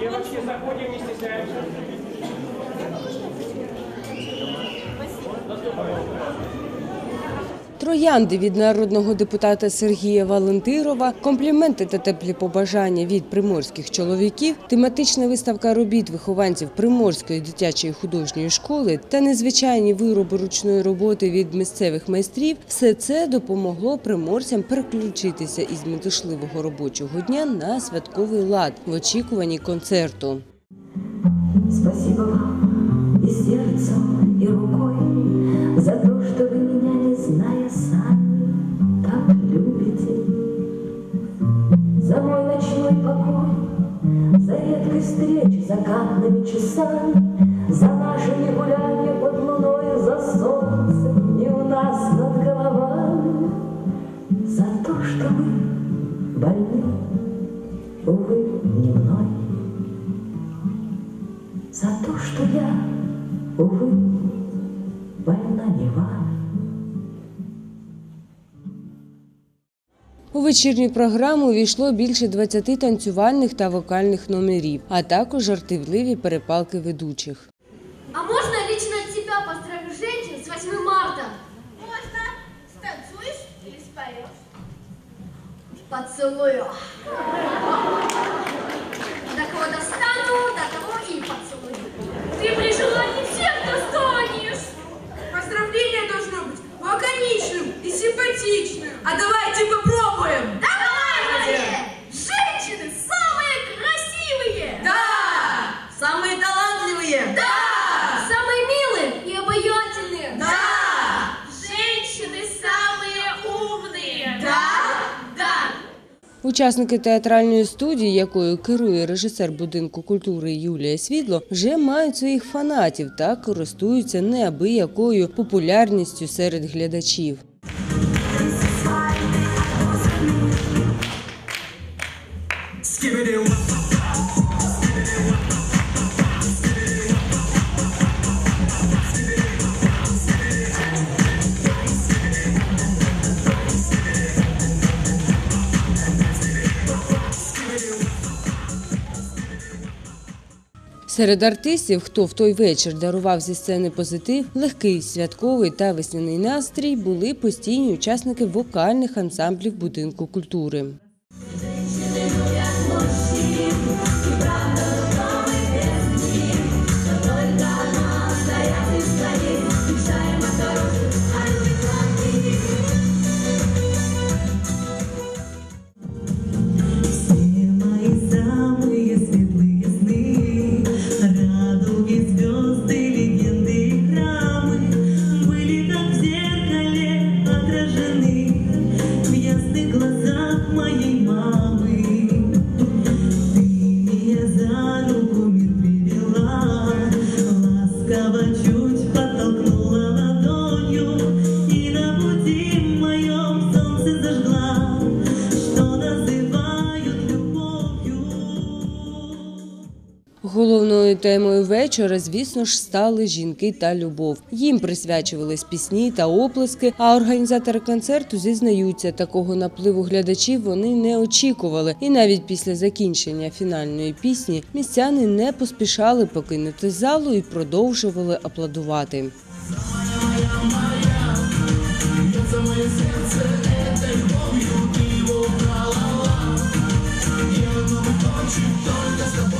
Девочки, заходим, не стесняемся. Троянди від народного депутата Сергія Валентирова, компліменти та теплі побажання від приморських чоловіків, тематична виставка робіт вихованців Приморської дитячої художньої школи та незвичайні вироби ручної роботи від місцевих майстрів – все це допомогло приморцям переключитися із метушливого робочого дня на святковий лад в очікуванні концерту. Спасибо вам и сердцем, и рукой За вы меня, не зная сами, так любите. За мой ночной покой, за редкой встречи закатными часами, За наши не гуляния под луной, за солнцем не у нас над головами, За то, что вы больны, увы, не мной. За то, что я, увы, больна не вами. У вечірню програму увійшло більше 20 танцювальних та вокальних номерів, а також жартівливі перепалки ведучих. А можно лично от тебя поздравить женщин с 8 марта? Можно. Станцуешь или споешь? Поцелую. До кого достану, до того Учасники театральної студії, якою керує режисер будинку культури Юлія Світло, вже мають своїх фанатів та користуються неабиякою популярністю серед глядачів. Серед артистів, хто в той вечір дарував зі сцени позитив, легкий святковий та весняний настрій, були постійні учасники вокальних ансамблів будинку культури. Все Головною темою вечора, звісно ж, стали жінки та любов. Їм присвячувались пісні та оплески. А організатори концерту зізнаються, такого напливу глядачів вони не очікували. І навіть після закінчення фінальної пісні містяни не поспішали покинути залу і продовжували аплодувати. Только